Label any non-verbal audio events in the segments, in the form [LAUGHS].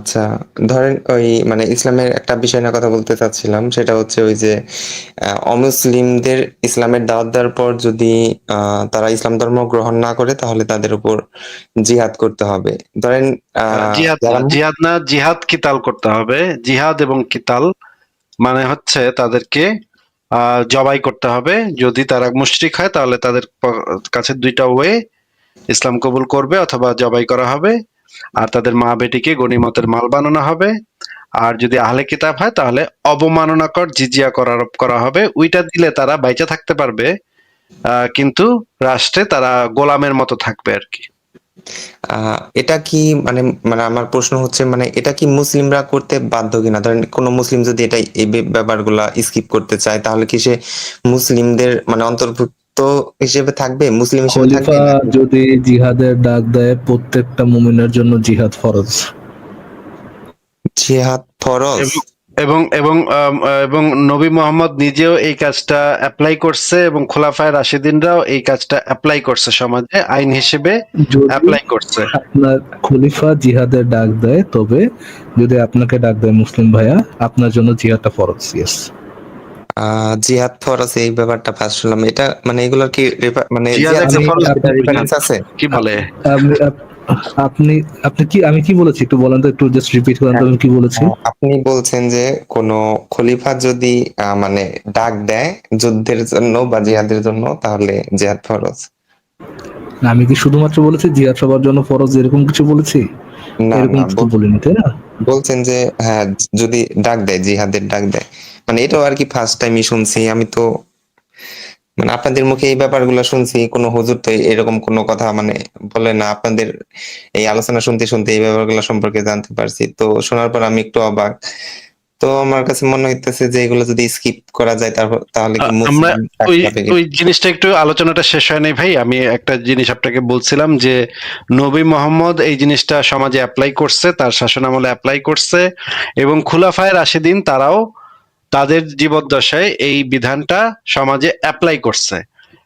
আচ্ছা ধরেন ওই মানে ইসলামের একটা বিষয় নিয়ে কথা বলতে চাচ্ছিলাম সেটা হচ্ছে ওই যে আহ, অমুসলিমদের ইসলামের দাওয়াত দেওয়ার পর যদি আহ, তারা ইসলাম ধর্ম গ্রহণ না করে তাহলে তাদের উপর জিহাদ করতে হবে। ধরেন আহ, জিহাদ না যারা জিহাদ না জিহাদ কিতাল করতে হবে। জিহাদ এবং কিতাল মানে হচ্ছে তাদেরকে আহ, জবাই করতে হবে। যদি তারা মুশরিক হয় তাহলে তাদের প- কাছে দুইটা ওয়ে ইসলাম কবুল করবে অথবা জবাই করা হবে। আর তাদের মা বেটিকে গনিমতের মাল বানানো হবে। আর যদি আহলে কিতাব হয়, তাহলে অবমাননাকর জিজিয়া করা করা হবে। ওইটা দিলে তারা বাইচা থাকতে পারবে কিন্তু রাষ্ট্রে তারা গোলামের মতো থাকবে আর কি। এটা কি মানে মানে আমার প্রশ্ন হচ্ছে মানে এটা কি মুসলিমরা করতে বাধ্য কিনা? ধরেন কোনো মুসলিম যদি এটা এই ব্যাপারগুলা স্কিপ করতে চায়, তাহলে কি সে মুসলিমদের মানে অন্তর্ভুক্ত হিসেবে থাকবে মুসলিম হিসেবে থাকবে যদি জিহাদের ডাক দেয় প্রত্যেকটা মুমিনের জন্য জিহাদ ফরজ। জিহাদ ফরজ? এবং এবং এবং নবী মোহাম্মদ নিজেও এই কাজটা অ্যাপ্লাই করছে এবং খোলাফায় রাশিদিনরাও এই কাজটা অ্যাপ্লাই করছে সমাজে আইন হিসেবে অ্যাপ্লাই করছে। আপনার খলিফা জিহাদের ডাক দেয় তবে যদি আপনাকে ডাক দেয় মুসলিম ভাইয়া আপনার জন্য জিহাদটা ফরজ ইয়েস জিহাদ ফরজ এই ব্যাপারটা ফার্স্ট শুনলাম এটা মানে এগুলোর কি মানে আছে? কি বলে? আপনি আপনি কি আমি কি বলেছি? একটু বলেন তো একটু জাস্ট রিপিট করেন তো আমি কি বলেছি? আপনি বলছেন যে কোন খলিফা যদি আহ, মানে ডাক দেয় যুদ্ধের জন্য বা জিহাদের জন্য তাহলে জিহাদ ফরজ। আমি কি শুধুমাত্র বলেছি জিহাদ সবার জন্য ফরজ এরকম কিছু বলেছি? এরকম না বলিনি তাই না? বলছেন যে হ্যাঁ যদি ডাক দেয় জিহাদের ডাক দেয়। মানে এটাও আর কি ফার্স্ট টাইমই শুনছি আমি তো মানে আপনাদের মুখে এই ব্যাপারগুলো শুনছি কোনো হুজুর তো এরকম কোনো কথা মানে বলে না। আপনাদের এই আলোচনা শুনতে শুনতে এই ব্যাপারগুলো সম্পর্কে জানতে পারছি। তো শোনার পর আমি একটু অবাক। তো আমার কাছে মনে হইতেছে যে এগুলো যদি স্কিপ করা যায় তাহলে কি আমরা ওই ওই জিনিসটা একটু আলোচনাটা শেষ হয় নাই ভাই। আমি একটা জিনিস আপনাকে বলছিলাম যে নবী মোহাম্মদ এই জিনিসটা সমাজে অ্যাপ্লাই করছে তার শাসন আমলে অ্যাপ্লাই করছে এবং খুলাফায় রাশিদিন তারাও তাদের জীবদ্দশায় এই বিধানটা সমাজে অ্যাপ্লাই করছে।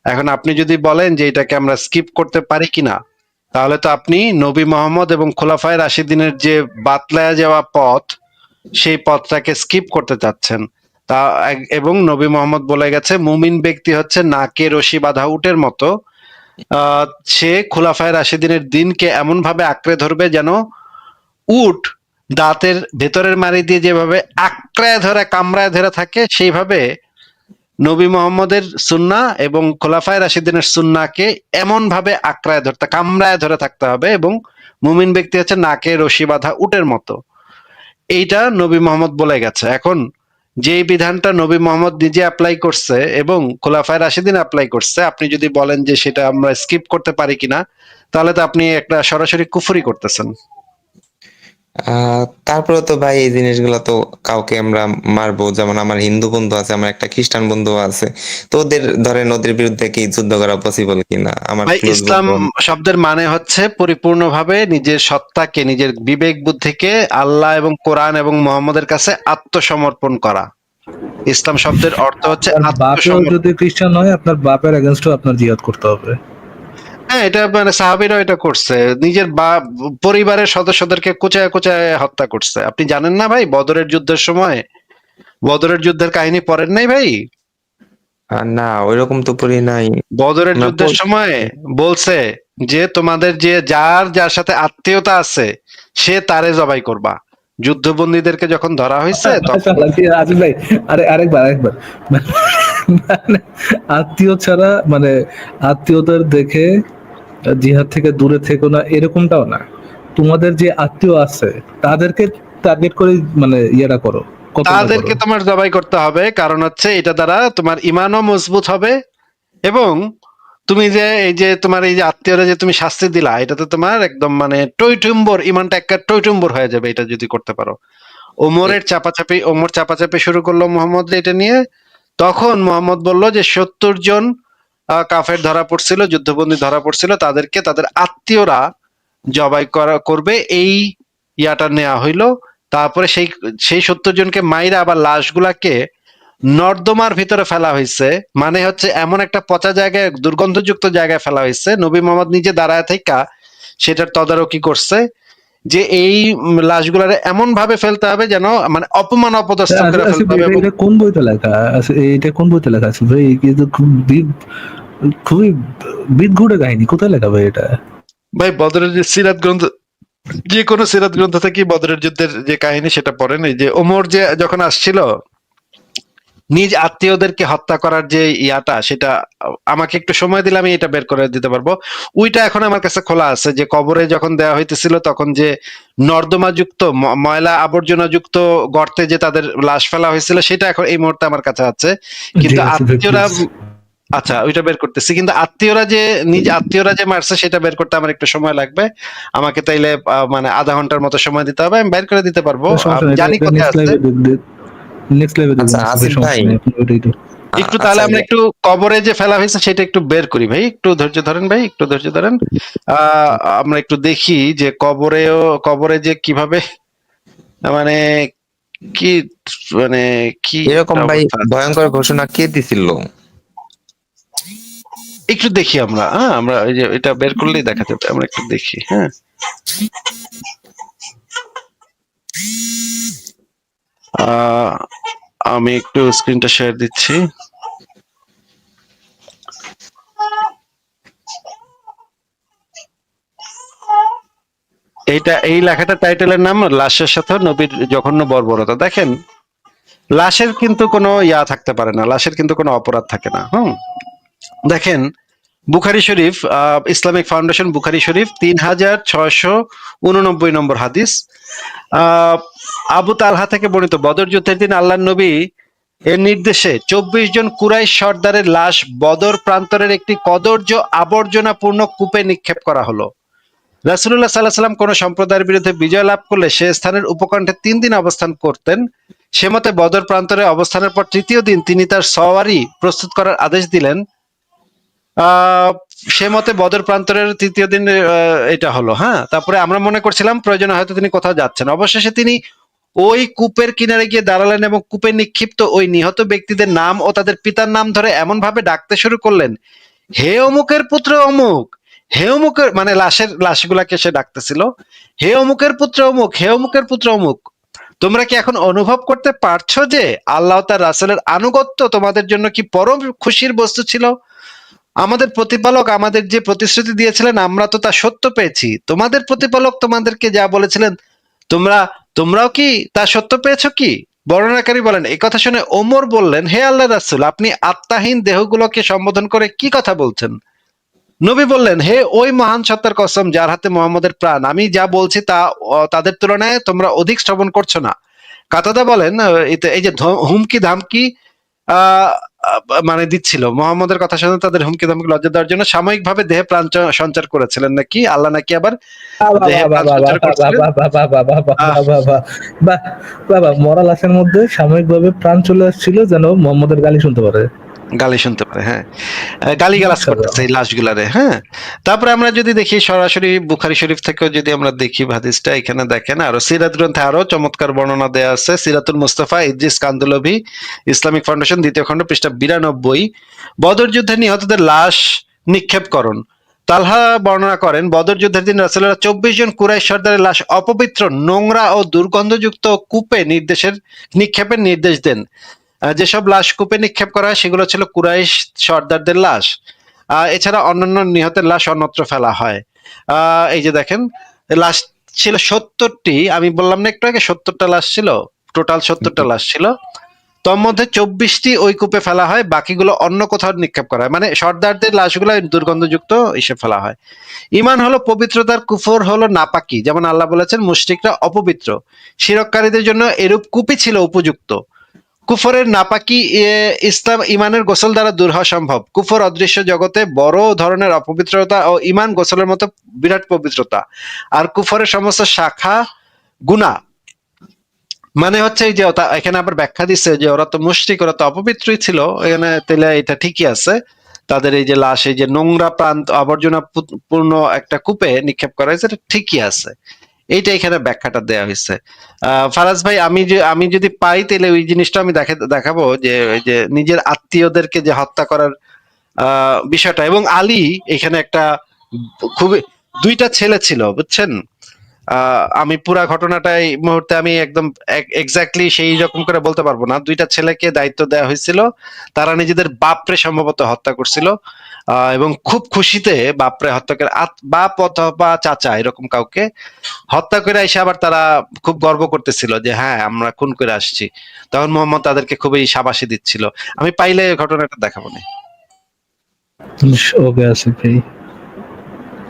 এখন আপনি যদি বলেন যে এটাকে আমরা স্কিপ করতে পারি কিনা তাহলে তো আপনি নবী মোহাম্মদ এবং খোলাফায় রাশিদিনের যে বাতলায়া যাওয়া পথ সেই পথটাকে স্কিপ করতে চাচ্ছেন। তা এবং নবী মোহাম্মদ বলে গেছে, মুমিন ব্যক্তি হচ্ছে নাকে রশি বাঁধা উটের মতো। সে খোলাফায় রাশিদিনের দিনকে এমন ভাবে আঁকড়ে ধরবে যেন উট দাঁতের ভেতরের মারি দিয়ে যেভাবে আঁকড়ায় ধরে, কামড়ায় ধরে থাকে, সেইভাবে নবী মোহাম্মদের সুন্না এবং খোলাফায় রাশিদিনের সুন্নাকে এমন ভাবে আঁকড়ায় ধরতে, কামড়ায় ধরে থাকতে হবে এবং মুমিন ব্যক্তি হচ্ছে নাকে রশি বাঁধা উটের মতো। এইটা নবী মোহাম্মদ বলে গেছে। এখন যে বিধানটা নবী মোহাম্মদ নিজে অ্যাপ্লাই করছে এবং খোলাফায় রাশিদিন অ্যাপ্লাই করছে, আপনি যদি বলেন যে সেটা আমরা স্কিপ করতে পারি কিনা, তাহলে তো আপনি একটা সরাসরি কুফুরি করতেছেন। তারপরে তো ভাই এই জিনিসগুলো তো কাউকে আমরা মারবো। যেমন আমার হিন্দু বন্ধু আছে আমার একটা খ্রিস্টান বন্ধু আছে। তো ওদের ধরেন ওদের বিরুদ্ধে কি যুদ্ধ করা পসিবল কিনা? আমার ইসলাম শব্দের মানে হচ্ছে পরিপূর্ণভাবে নিজের সত্তাকে নিজের বিবেক বুদ্ধিকে আল্লাহ এবং কোরআন এবং মোহাম্মদের কাছে আত্মসমর্পণ করা। ইসলাম শব্দের অর্থ হচ্ছে যদি খ্রিস্টান হয় আপনার বাপের এগেনস্টও আপনার জিহাদ করতে হবে। হ্যাঁ এটা মানে সাহাবিরাও এটা করছে। নিজের বা পরিবারের সদস্যদেরকে কোচায় কোচায় হত্যা করছে। আপনি জানেন না ভাই বদরের যুদ্ধের সময়? বদরের যুদ্ধের কাহিনী পড়েন নাই ভাই? না ওইরকম তো পড়ি নাই। বদরের যুদ্ধের সময় বলছে যে তোমাদের যে যার যার সাথে আত্মীয়তা আছে সে তারে জবাই করবা। যুদ্ধবন্দীদেরকে যখন ধরা হয়েছে তখন [LAUGHS] আরে আরেকবার আরেকবার। আত্মীয় ছাড়া মানে আত্মীয়দের দেখে জিহাদ থেকে দূরে থেকো না এরকমটাও না। তোমাদের যে আত্মীয় আছে তাদেরকে টার্গেট করে মানে ইয়েটা করো তাদেরকে তোমার জবাই করতে হবে কারণ হচ্ছে এটা দ্বারা তোমার ইমানও মজবুত হবে এবং তুমি যে এই যে তোমার এই যে আত্মীয়রা যে তুমি শাস্তি দিলা এটা তো তোমার একদম মানে টইটুম্বর ইমানটা একটা টইটুম্বর হয়ে যাবে এটা যদি করতে পারো। ওমরের চাপাচাপি ওমর চাপাচাপি শুরু করল মোহাম্মদ এটা নিয়ে তখন মোহাম্মদ বলল যে সত্তর জন কাফের ধরা পড়ছিল, যুদ্ধবন্দী ধরা পড়ছিল, তাদেরকে তাদের আত্মীয়রা জবাই করা, করবে। এই ইয়াটা নেওয়া হইল। তারপরে সেই সেই সত্তর জনকে মাইরা আবার লাশগুলাকে নর্দমার ভিতরে ফেলা হয়েছে মানে হচ্ছে এমন একটা পচা জায়গায়, দুর্গন্ধযুক্ত জায়গায় ফেলা হয়েছে নবী মোহাম্মদ নিজে দাঁড়ায় থাকা সেটার তদারকি করছে। যে এই লাশগুলারে এমন ভাবে ফেলতে হবে যেন মানে অপমান অপদস্থ করে ফেলতে হবে। এটা- কোন বইতে লেখা আছে? এটা কোন বইতে লেখা আছে? ভাই কিন্তু খুব খুবই বিদঘুটে কাহিনী। কোথায় লেখা ভাই এটা? ভাই বদরের যে সিরাত গ্রন্থ যে কোনো সিরাত গ্রন্থ থেকে বদরের যুদ্ধের যে কাহিনী সেটা পড়েন। এই যে ওমর যে যখন আসছিল নিজ আত্মীয়দেরকে হত্যা করার যে ইয়াটা সেটা আমাকে একটু সময় দিলে আমি এটা বের করে দিতে পারব। ওইটা এখন আমার কাছে খোলা আছে যে কবরে যখন দেওয়া হইতেছিল তখন যে নর্দমা যুক্ত ময়লা আবর্জনা যুক্ত গর্তে যে তাদের লাশ ফেলা হয়েছিল সেটা এখন এই মুহূর্তে আমার কাছে আছে। কিন্তু আত্মীয়রা আচ্ছা ওইটা বের করতেছি। কিন্তু আত্মীয়রা যে নিজ আত্মীয়রা যে মারছে সেটা বের করতে আমার একটু সময় লাগবে। আমাকে তাইলে মানে আধা ঘণ্টার মতো সময় দিতে হবে আমি বের করে দিতে পারব। জানি কোথায় আছে। নেক্সট লেভেল আচ্ছা, আসিফ ভাই। একটু তাহলে আচ্ছা, আমরা একটু কবরে যে ফেলা হয়েছে সেটা একটু বের করি ভাই। একটু ধৈর্য ধরেন ভাই একটু ধৈর্য ধরেন। আহ, আমরা একটু দেখি যে কবরেও কবরে যে কীভাবে মানে কি মানে কি এরকম ভাই ভয়ঙ্কর ঘোষণা কে দিছিল? একটু দেখি আমরা হ্যাঁ আমরা ওই যে এটা বের করলেই দেখা যাবে আমরা একটু দেখি হ্যাঁ। আমি একটু স্ক্রিনটা শেয়ার দিচ্ছি। এইটা, এই লেখাটা টাইটেলের নাম লাশের সাথে নবীর জঘন্য বর্বরতা। দেখেন, লাশের কিন্তু কোনো ইয়া থাকতে পারে না, লাশের কিন্তু কোনো অপরাধ থাকে না, হুম? দেখেন বুখারি শরীফ ইসলামিক ফাউন্ডেশন বুখারি শরীফ, তিন হাজার ছয়শো উননব্বই নম্বর হাদিস। আবু তালহা থেকে বর্ণিত বদর যুদ্ধের দিন আল্লাহ নবী এর নির্দেশে চব্বিশ জন কুরাই সর্দারের লাশ বদর প্রান্তরের একটি কদর্য আবর্জনাপূর্ণ কূপে নিক্ষেপ করা হলো। রাসুল্লাহ সাল্লাহ সাল্লাম কোন সম্প্রদায়ের বিরুদ্ধে বিজয় লাভ করলে সে স্থানের উপকণ্ঠে তিন দিন অবস্থান করতেন। সে মতে বদর প্রান্তরে অবস্থানের পর তৃতীয় দিন তিনি তার সওয়ারি প্রস্তুত করার আদেশ দিলেন। সে মতে বদর প্রান্তরের তৃতীয় দিন এটা হলো হ্যাঁ? তারপরে আমরা মনে করছিলাম প্রয়োজনে হয়তো তিনি কোথাও যাচ্ছেন। অবশেষে তিনি ওই কূপের কিনারে গিয়ে দাঁড়ালেন এবং কূপে নিক্ষিপ্ত ওই নিহত ব্যক্তিদের নাম ও তাদের পিতার নাম ধরে এমন ভাবে ডাকতে শুরু করলেন, হে অমুকের পুত্র অমুক! হে অমুকের মানে লাশের, লাশগুলাকে সে ডাকতেছিল, হে অমুকের পুত্র অমুক! হে অমুকের পুত্র অমুক! তোমরা কি এখন অনুভব করতে পারছ যে আল্লাহ তার রাসেলের আনুগত্য তোমাদের জন্য কি পরম খুশির বস্তু ছিল? আমাদের প্রতিপালক আমাদের যে প্রতিশ্রুতি দিয়েছিলেন, আমরা তো তা সত্য পেয়েছি। তোমাদের প্রতিপালক তোমাদেরকে যা বলেছিলেন, তোমরা, তোমরাও কি তা সত্য পেয়েছ কি? বর্ণনাকারী বলেন এই কথা শুনে ওমর বললেন, হে আল্লাহ রাসুল, আপনি আত্মাহীন দেহগুলোকে সম্বোধন করে কি কথা বলছেন? নবী বললেন, হে ওই মহান সত্তার কসম যার হাতে মোহাম্মদের প্রাণ, আমি যা বলছি তা তাদের তুলনায় তোমরা অধিক শ্রবণ করছ না। কাতাদা বলেন এই যে হুমকি ধামকি মানে দিচ্ছিল মোহাম্মদের কথা শুনে তাদের হুমকি ধমকি লজ্জা দেওয়ার জন্য সাময়িকভাবে দেহে প্রাণ সঞ্চার করেছিলেন নাকি আল্লাহ নাকি আবার দেহে প্রাণ মধ্যে সাময়িক বাবা মরা লাশের মধ্যে সাময়িকভাবে প্রাণ চলে আসছিল যেন মোহাম্মদের গালি শুনতে পারে গালি শুনতে পারে হ্যাঁ। গালি গালাজ করতেছে এই লাশগুলারে হ্যাঁ। তারপরে আমরা যদি দেখি সরাসরি বুখারি শরীফ থেকেও যদি আমরা দেখি হাদিসটা এখানে দেখেন আরও সিরাত গ্রন্থে আরও চমৎকার বর্ণনা দেয়া আছে সিরাতুল মুস্তাফা ইদ্রিস কান্দুলভি ইসলামিক ফাউন্ডেশন দ্বিতীয় খণ্ড পৃষ্ঠা বিরানব্বই। বদর যুদ্ধে নিহতদের লাশ নিক্ষেপ নিক্ষেপকরণ। তালহা বর্ণনা করেন বদর যুদ্ধের দিন রাসূলুল্লাহ চব্বিশ জন কুরাই সর্দারের লাশ অপবিত্র নোংরা ও দুর্গন্ধযুক্ত কূপে নির্দেশের নিক্ষেপের নির্দেশ দেন। যেসব লাশ কূপে নিক্ষেপ করা হয়, সেগুলো ছিল কুরাইশ সর্দারদের লাশ। এছাড়া অন্যান্য নিহতের লাশ অন্যত্র ফেলা হয়। এই যে দেখেন, লাশ ছিল সত্তরটি, আমি বললাম না একটু আগে, সত্তরটা লাশ ছিল, টোটাল সত্তরটা লাশ ছিল। তোর মধ্যে চব্বিশটি ওই কূপে ফেলা হয়, বাকিগুলো অন্য কোথাও নিক্ষেপ করা হয়। মানে সর্দারদের লাশগুলো দুর্গন্ধযুক্ত এসে ফেলা হয়। ইমান হলো পবিত্রতার কুফর হলো নাপাকি, যেমন আল্লাহ বলেছেন, মুশরিকরা অপবিত্র। শিরককারীদের জন্য এরূপ কূপই ছিল উপযুক্ত। কুফরের নাপাকি ইসলাম ইমানের গোসল দ্বারা দূর হওয়া সম্ভব। কুফর অদৃশ্য জগতে বড় ধরনের অপবিত্রতা ও ইমান গোসলের মতো বিরাট পবিত্রতা। আর কুফরের সমস্ত শাখা গুণা। মানে হচ্ছে এই যে এখানে আবার ব্যাখ্যা দিচ্ছে যে ওরা তো মুশরিক, ওরা তো অপবিত্রই ছিল। এখানে তাহলে এটা ঠিকই আছে। তাদের এই যে লাশ, এই যে নোংরা প্রান্ত আবর্জনা পূর্ণ একটা কূপে নিক্ষেপ করা হয়েছে, এটা ঠিকই আছে। এইটা এখানে ব্যাখ্যাটা দেয়া হয়েছে। ফারাজ ভাই, আমি যে, আমি যদি পাই, তাহলে ওই জিনিসটা আমি দেখা- দেখাবো যে, ওই যে নিজের আত্মীয়দেরকে যে হত্যা করার বিষয়টা। এবং আলী এখানে একটা খুবই, দুইটা ছেলে ছিল, বুঝছেন? আমি পুরা ঘটনাটা এই মুহূর্তে আমি একদম এক্স্যাক্টলি সেই রকম করে বলতে পারব না। দুইটা ছেলেকে দায়িত্ব দেওয়া হয়েছিল। তারা নিজেদের বাপরে সম্ভবত হত্যা করছিল। এবং খুব খুশিতে বাপরে হত্যা করে বাপ অথবা চাচা এরকম কাউকে হত্যা করে এসে আবার তারা খুব গর্ব করতেছিল যে হ্যাঁ আমরা খুন করে আসছি। তখন মোহাম্মদ তাদেরকে খুবই সাবাসী দিচ্ছিল। আমি পাইলে এই ঘটনাটা দেখাবো না।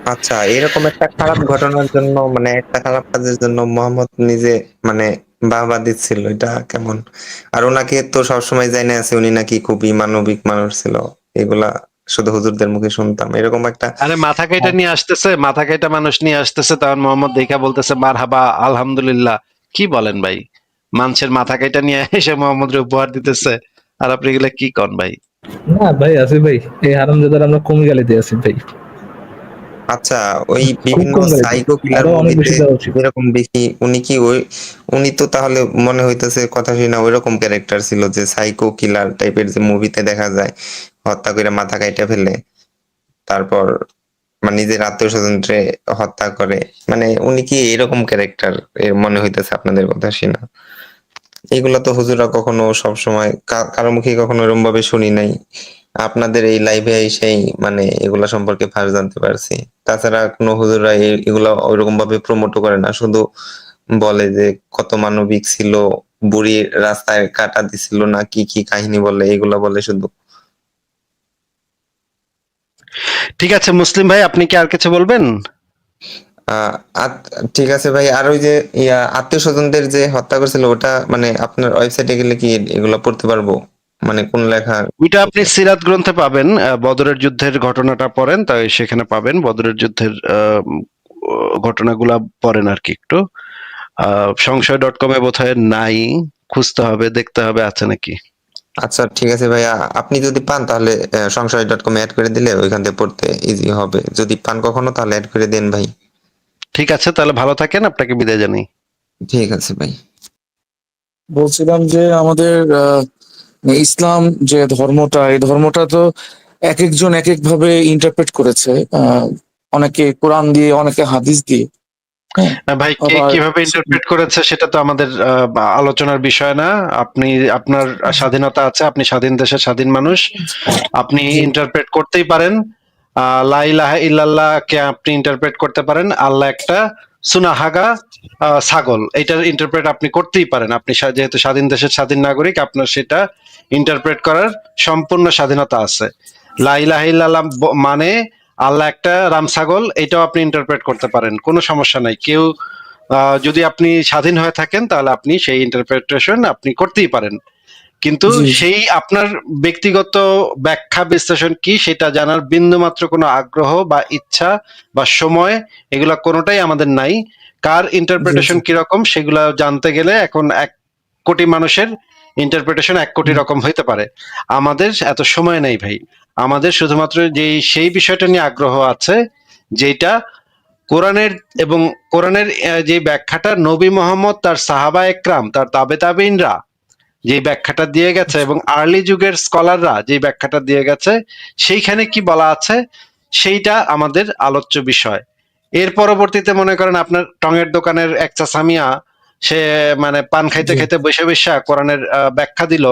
আচ্ছা এরকম একটা খারাপ ঘটনার জন্য মানে একটা খারাপ কাজের জন্য মোহাম্মদ নিজে মানে বাহবা দিচ্ছিল এটা কেমন? আর ওনাকে তো সবসময় জানি আছে উনি নাকি খুবই মানবিক মানুষ ছিল এগুলা শুধু হুজুরদের মুখে শুনতাম। এরকম একটা আরে মাথা কাইটা নিয়ে আসতেছে মাথা কাইটা মানুষ নিয়ে আসতেছে তখন মোহাম্মদ দেখা বলতেছে মার হাবা আলহামদুলিল্লাহ। কি বলেন ভাই? মানুষের মাথা কাইটা নিয়ে এসে মোহাম্মদের উপহার দিতেছে আর আপনি এগুলা কি কন ভাই? না ভাই আসিফ ভাই এই হারামজাদার আমরা কমে গেলে দিয়ে আসিফ ভাই। আচ্ছা ওই বিভিন্ন সাইকো কিলার এরকম বেশি উনি কি ওই উনি তো তাহলে মনে হইতেছে কথা শুনে ওইরকম ক্যারেক্টার ছিল যে সাইকো কিলার টাইপের যে মুভিতে দেখা যায়। হত্যা করে মাথা কাইটা ফেলে। তারপর মানে নিজের আত্মীয় হত্যা করে। মানে উনি কি এরকম ক্যারেক্টার মনে হইতেছে আপনাদের কথা শুনে এগুলো তো হুজুরা কখনো সবসময় কারও মুখে কখনো এরকম ভাবে শুনি নাই। আপনাদের এই লাইভে এসেই মানে এগুলা সম্পর্কে ফার্স্ট জানতে পারছি। তাছাড়া কোনো হুজুরা এ- এগুলা ওইরকম ভাবে প্রমোটও করে না। শুধু বলে যে কত মানবিক ছিল বুড়ি রাস্তায় কাটা দিছিল না কি কি কাহিনী বলে, এগুলা বলে শুধু। ঠিক আছে মুসলিম ভাই আপনি কি আর কিছু বলবেন? ঠিক আছে ভাই আর ওই যে আত্মীয় স্বজনদের যে হত্যা করেছিল ওটা মানে আপনার ওয়েবসাইটে গেলে কি এগুলো পড়তে পারব? মানে কোন লেখা? ওইটা আপনি সিরাত গ্রন্থে পাবেন বদরের যুদ্ধের ঘটনাটা পড়েন তাই সেখানে পাবেন বদরের যুদ্ধের আহ, ঘটনাগুলা পড়েন আর কি একটু। আহ, সংশয় ডট কমে বোধহয় নাই খুঁজতে হবে দেখতে হবে আছে নাকি? আচ্ছা ঠিক আছে ভাইয়া। আপনি যদি পান তাহলে আহ, সংশয় ডট কম অ্যাড করে দিলে ওইখান থেকে পড়তে ইজি হবে। যদি পান কখনো তাহলে অ্যাড করে দেন ভাই। ঠিক আছে তাহলে ভালো থাকেন আপনাকে বিদায় জানাই। ঠিক আছে ভাই। বলছিলাম যে আমাদের আহ, ইসলাম যে ধর্মটা এই ধর্মটা তো এক একজন এক এক ভাবে ইন্টারপ্রেট করেছে। আহ, অনেকে কোরআন দিয়ে অনেকে হাদিস দিয়ে। ভাই কে কীভাবে ইন্টারপ্রেট করেছে সেটা তো আমাদের আলোচনার বিষয় না। আপনি আপনার স্বাধীনতা আছে আপনি স্বাধীন দেশের স্বাধীন মানুষ। আপনি ইন্টারপ্রেট করতেই পারেন। আহ, লা ইলাহা ইল্লাল্লাহ কে আপনি ইন্টারপ্রেট করতে পারেন। আল্লাহ একটা সুনাহাগা ছাগল। এটার ইন্টারপ্রেট আপনি করতেই পারেন। আপনি যেহেতু স্বাধীন দেশের স্বাধীন নাগরিক আপনার সেটা ইন্টারপ্রেট করার সম্পূর্ণ স্বাধীনতা আছে। লা ইলাহা ইল্লাল্লাহ মানে আল্লাহ একটা রাম ছাগল এটাও আপনি ইন্টারপ্রেট করতে পারেন কোনো সমস্যা নাই। কেউ যদি আপনি স্বাধীন হয়ে থাকেন তাহলে আপনি সেই ইন্টারপ্রিটেশন আপনি করতেই পারেন। কিন্তু। সেই আপনার ব্যক্তিগত ব্যাখ্যা বিশ্লেষণ কি সেটা জানার বিন্দুমাত্র কোনো আগ্রহ বা ইচ্ছা বা সময় এগুলা কোনোটাই আমাদের নাই। কার ইন্টারপ্রিটেশন কীরকম সেগুলা জানতে গেলে এখন এক কোটি মানুষের ইন্টারপ্রিটেশন এক কোটি রকম হইতে পারে। আমাদের এত সময় নেই ভাই। আমাদের শুধুমাত্র যে সেই বিষয়টা নিয়ে আগ্রহ আছে যেটা কোরআনের এবং কোরআনের যে ব্যাখ্যাটা নবী মোহাম্মদ তার সাহাবা একরাম তার তাবে তাবিনরা যে ব্যাখ্যাটা দিয়ে গেছে এবং আর্লি যুগের স্কলাররা যে ব্যাখ্যাটা দিয়ে গেছে সেইখানে কি বলা আছে? সেইটা আমাদের আলোচ্য বিষয়। এর পরবর্তীতে মনে করেন আপনার টঙের দোকানের এক চাচামিয়া সে মানে পান খাইতে খাইতে বসে বসে কোরআনের ব্যাখ্যা দিল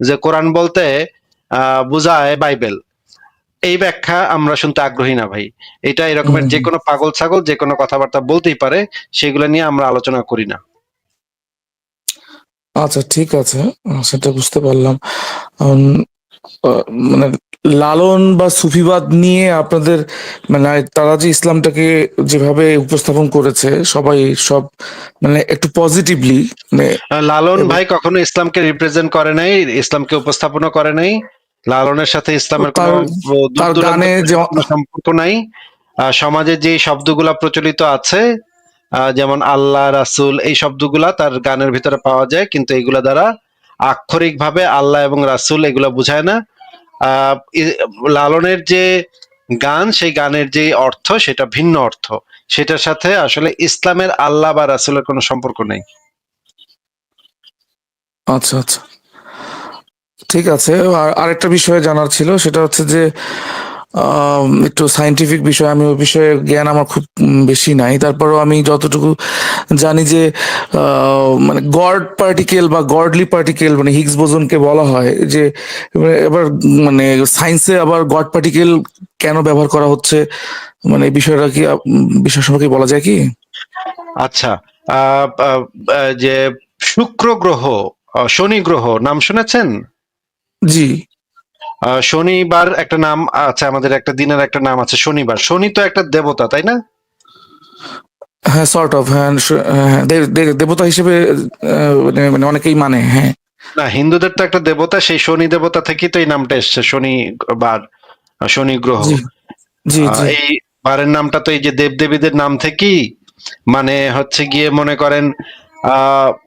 যে কোরআন বলতে বুঝায় বাইবেল। এই ব্যাখ্যা আমরা শুনতে আগ্রহী না ভাই। এটা এরকমের যে কোনো পাগল ছাগল যে কোনো কথাবার্তা বলতেই পারে সেগুলো নিয়ে আমরা আলোচনা করি না। আচ্ছা ঠিক আছে। সেটা বুঝতে পারলাম। মানে লালন বা সুফিবাদ নিয়ে আপনাদের মানে তারা যে ইসলামটাকে যেভাবে উপস্থাপন করেছে সবাই সব মানে একটু পজিটিভলি মানে লালন ভাই কখনো ইসলামকে রিপ্রেজেন্ট করে নাই ইসলামকে উপস্থাপনও করে নাই? লালনের সাথে ইসলামের কোনো তার- গানে যে সম্পর্ক নাই। সমাজে যে শব্দগুলা প্রচলিত আছে যেমন আল্লাহ রাসূল এই শব্দগুলা তার গানের ভিতরে পাওয়া যায় কিন্তু এগুলা দ্বারা আক্ষরিক ভাবে আল্লাহ এবং রাসূল এগুলা বোঝায় না। আহ, লালনের যে গান সেই গানের যে অর্থ সেটা ভিন্ন অর্থ। সেটার সাথে আসলে ইসলামের আল্লাহ বা রাসূলের কোনো সম্পর্ক নেই। আচ্ছা আচ্ছা। ঠিক আছে। আর আরেকটা বিষয় জানার ছিল, সেটা হচ্ছে যে একটু সাইন্টিফিক বিষয়, আমি ওই বিষয়ে জ্ঞান আমার খুব বেশি নাই। তারপরেও আমি যতটুকু জানি যে মানে গড পার্টিকেল বা গডলি পার্টিকেল মানে হিগস বোসনকে বলা হয়, যে, এবার- মানে সায়েন্সে আবার গড পার্টিকেল কেন ব্যবহার করা হচ্ছে মানে এই বিষয়টা কি, বিষয় সম্পর্কে বলা যায় কি? আচ্ছা যে শুক্র গ্রহ শনি গ্রহ, নাম শুনেছেন? জি। শনিবার একটা নাম আছে আমাদের একটা দিনের একটা নাম আছে শনিবার। শনি তো একটা দেবতা তাই না? হ্যাঁ সর্ট অফ হ্যাঁ হ্যাঁ, দেবতা হিসেবে মানে- মানে অনেকেই মানে হ্যাঁ। না হিন্দুদের তো একটা দেবতা সেই শনি দেবতা থেকেই তো এই নামটা এসছে শনিবার আহ, শনি গ্রহ। জি জি। এই বারের নামটা তো এই যে দেবদেবীদের নাম থেকেই মানে হচ্ছে গিয়ে মনে করেন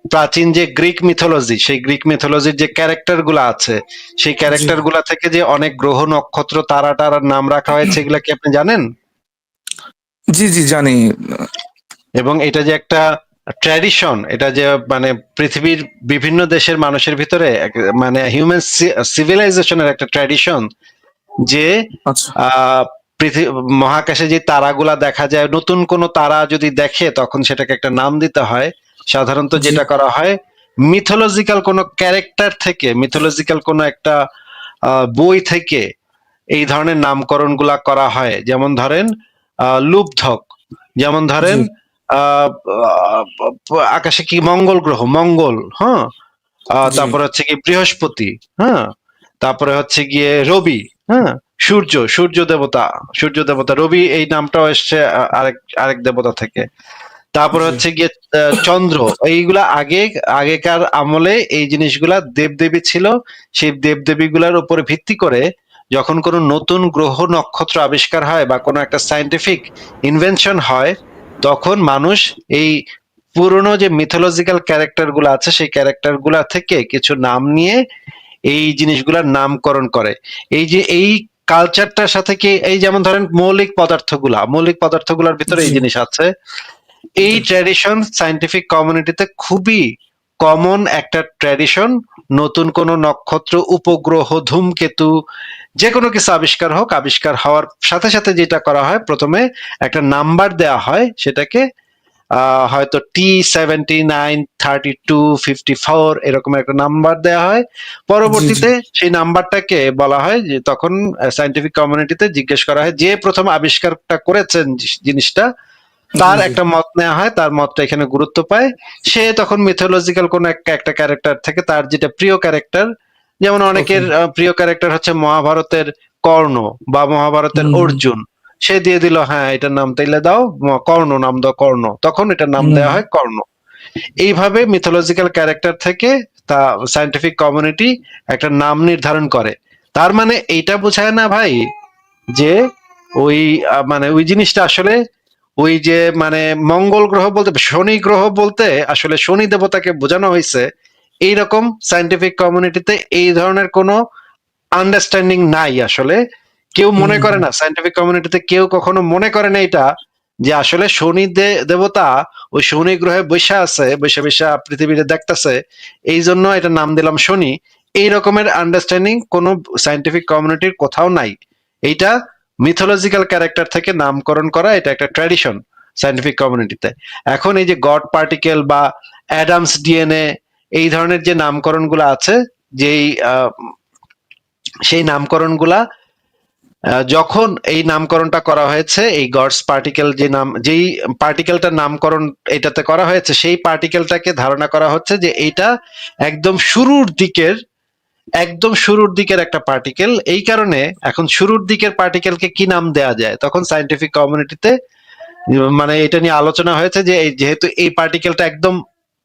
প্রাচীন যে গ্রিক মিথোলজি সেই গ্রিক মিথোলজির যে ক্যারেক্টারগুলা আছে সেই ক্যারেক্টারগুলা থেকে যে অনেক গ্রহ নক্ষত্র তারা টারার নাম রাখা হয়েছে এগুলা কি আপনি জানেন? জি জি জানি। এবং এটা যে একটা ট্র্যাডিশন এটা যে মানে পৃথিবীর বিভিন্ন দেশের মানুষের ভিতরে মানে হিউম্যান সিভিলাইজেশনের একটা ট্র্যাডিশন যে আচ্ছা। আহ মহাকাশে যে তারাগুলা দেখা যায় নতুন কোন তারা যদি দেখে তখন সেটাকে একটা নাম দিতে হয়। সাধারণত যেটা করা হয় মিথোলজিক্যাল কোন ক্যারেক্টার থেকে মিথোলজিক্যাল কোন একটা বই থেকে এই ধরনের নামকরণগুলা করা হয়। যেমন ধরেন আহ, লুব্ধক যেমন ধরেন আকাশে কি মঙ্গল গ্রহ মঙ্গল হ্যাঁ। তারপরে হচ্ছে কি বৃহস্পতি হ্যাঁ? তারপরে হচ্ছে গিয়ে রবি হ্যাঁ? সূর্য সূর্য দেবতা সূর্য দেবতা রবি এই নামটাও এসছে আরেক আরেক দেবতা থেকে। তারপরে। হচ্ছে গিয়ে চন্দ্র। এইগুলা আগে আগেকার আমলে এই জিনিসগুলা দেবদেবী ছিল। সেই দেবদেবী গুলার উপরে ভিত্তি করে যখন কোনো নতুন গ্রহ নক্ষত্র আবিষ্কার হয় বা কোনো একটা সায়েন্টিফিক ইনভেনশন হয় তখন মানুষ এই পুরনো যে মিথোলজিক্যাল ক্যারেক্টারগুলো আছে সেই ক্যারেক্টারগুলা থেকে কিছু নাম নিয়ে এই জিনিসগুলার নামকরণ করে। এই যে এই কালচারটার সাথে কি এই যেমন ধরেন মৌলিক পদার্থগুলা মৌলিক পদার্থগুলোর ভিতরে এই জিনিস আছে। এই ট্র্যাডিশন সায়েন্টিফিক কমিউনিটিতে খুবই কমন একটা ট্র্যাডিশন নতুন কোন নক্ষত্র উপগ্রহ ধূমকেতু যে কোনো কিছু আবিষ্কার হোক আবিষ্কার হওয়ার সাথে সাথে যেটা করা হয় প্রথমে একটা নাম্বার দেওয়া হয় সেটাকে আহ, হয়তো T seventy nine thirty two fifty four এরকম একটা নাম্বার দেওয়া হয়। পরবর্তীতে সেই নাম্বারটাকে বলা হয় যে তখন সায়েন্টিফিক কমিউনিটিতে জিজ্ঞেস করা হয় যে প্রথম আবিষ্কারটা করেছেন জিনিসটা তার। একটা মত নেওয়া হয় তার মতটা এখানে গুরুত্ব পায়। সে তখন মিথোলজিক্যাল কোন একটা একটা ক্যারেক্টার থেকে তার যেটা প্রিয় ক্যারেক্টার যেমন অনেকের প্রিয় ক্যারেক্টার হচ্ছে মহাভারতের কর্ণ বা মহাভারতের অর্জুন। সে দিয়ে দিল হ্যাঁ এটার নাম তাইলে দাও কর্ণ নাম দাও কর্ণ। তখন এটার নাম দেওয়া হয় কর্ণ। এইভাবে মিথোলজিক্যাল ক্যারেক্টার থেকে তা সায়েন্টিফিক কমিউনিটি একটা নাম নির্ধারণ করে। তার মানে এইটা বোঝায় না ভাই যে ওই মানে ওই জিনিসটা আসলে ওই যে মানে মঙ্গল গ্রহ বলতে শনি গ্রহ বলতে আসলে শনি দেবতাকে বোঝানো হয়েছে। এইরকম সায়েন্টিফিক কমিউনিটিতে এই ধরনের কোনো আন্ডারস্ট্যান্ডিং নাই আসলে। কেউ মনে করে না সায়েন্টিফিক কমিউনিটিতে কেউ কখনো মনে করে না এটা যে আসলে শনি দেবতা ওই শনি গ্রহে বৈশা আছে বৈশা বৈশা পৃথিবীতে দেখতেছে। এই জন্য এটা নাম দিলাম শনি। এই রকমের আন্ডারস্ট্যান্ডিং কোনো সাইন্টিফিক কমিউনিটির কোথাও নাই। এইটা মিথোলজিক্যাল ক্যারেক্টার থেকে নামকরণ করা এটা একটা ট্র্যাডিশন সায়েন্টিফিক কমিউনিটিতে এখন এই যে গড পার্টিকেল বা অ্যাডামস ডিএনএ এই ধরনের যে নামকরণগুলো আছে, যেই সেই নামকরণগুলা যখন এই নামকরণটা করা হয়েছে, এই গডস পার্টিকেল যে নাম, যেই পার্টিকেলটার নামকরণ এটাতে করা হয়েছে, সেই পার্টিকেলটাকে ধারণা করা হচ্ছে যে এটা একদম শুরুর দিকের একদম শুরুর দিকের একটা পার্টিকেল এই কারণে এখন শুরুর দিকের পার্টিকেলকে কি নাম দেয়া যায়? তখন সায়েন্টিফিক কমিউনিটিতে মানে এটা নিয়ে আলোচনা হয়েছে যে যেহেতু এই পার্টিকেলটা একদম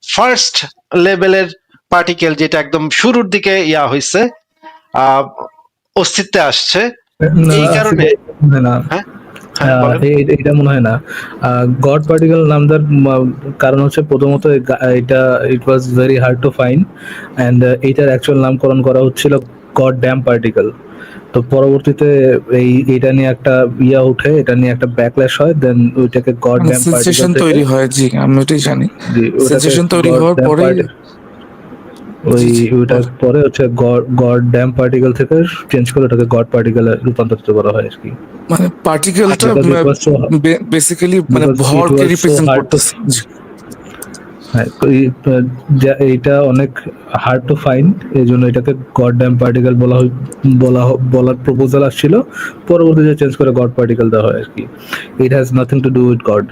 ফার্স্ট লেভেলের পার্টিকেল যেটা একদম শুরুর দিকে ইয়া হয়েছে আহ অস্তিত্বে আসছে। এই কারণে হয়? এটা মনে হয় না। গড পার্টিকেল নাম দেওয়ার কারণ হচ্ছে প্রথমত এটা it was very hard to find and এইটার অ্যাকচুয়াল নামকরণ করা হচ্ছিল গড ড্যাম পার্টিকেল। তো পরবর্তীতে এই এটা নিয়ে একটা ইয়া উঠে এটা নিয়ে একটা ব্যাকল্যাশ হয় দেন ওইটাকে গড ড্যাম সেন্সেশন পার্টিকেল তৈরি হয় জি আমি ওটাই জানি। sensation তৈরি হওয়ার পরেই- ওই পরে হচ্ছে গড ড্যাম পার্টিকেল থেকে চেঞ্জ করে ওটাকে গড পার্টিকেলে রূপান্তরিত করা হয় আর কি মানে পার্টিকেলটা Because it was so- basically মানে ভরকে রিপ্রেজেন্ট করতেছে। হ্যাঁ এইটা অনেক হার্ড টু ফাইন্ড এই জন্য এটাকে গড ড্যাম পার্টিকেল বলা বলা বলার প্রপোজাল আসছিল। পরবর্তীতে চেঞ্জ করে গড পার্টিকেল দেওয়া হয় আর কি it has nothing to do with God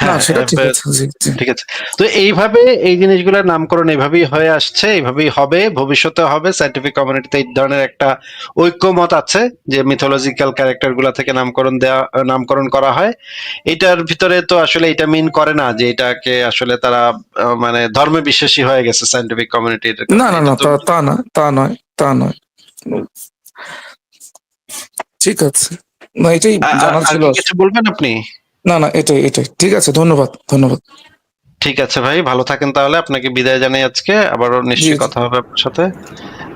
ঠিক আছে জি জি ঠিক আছে। তো এইভাবে এই জিনিসগুলোর নামকরণ এইভাবেই হয়ে আসছে এইভাবেই হবে ভবিষ্যতে হবে সাইন্টিফিক কমিউনিটিতে এই ধরনের একটা ঐক্যমত আছে যে মিথোলজিক্যাল ক্যারেক্টারগুলা থেকে নামকরণ দেওয়া নামকরণ করা হয়। এটার ভিতরে তো আসলে এটা মিন করে না যে এটাকে আসলে তারা মানে ধর্মে বিশ্বাসী হয়ে গেছে সাইন্টিফিক কমিউনিটির না না না তা না তা নয় তা নয় ঠিক আছে। না এটাই জানার ছিল কিছু বলবেন আপনি? না না এটাই এটাই। ঠিক আছে ধন্যবাদ ধন্যবাদ। ঠিক আছে ভাই ভালো থাকেন তাহলে। আপনাকে বিদায় জানাই আজকে। আবারও নিশ্চয়ই কথা হবে আপনার সাথে।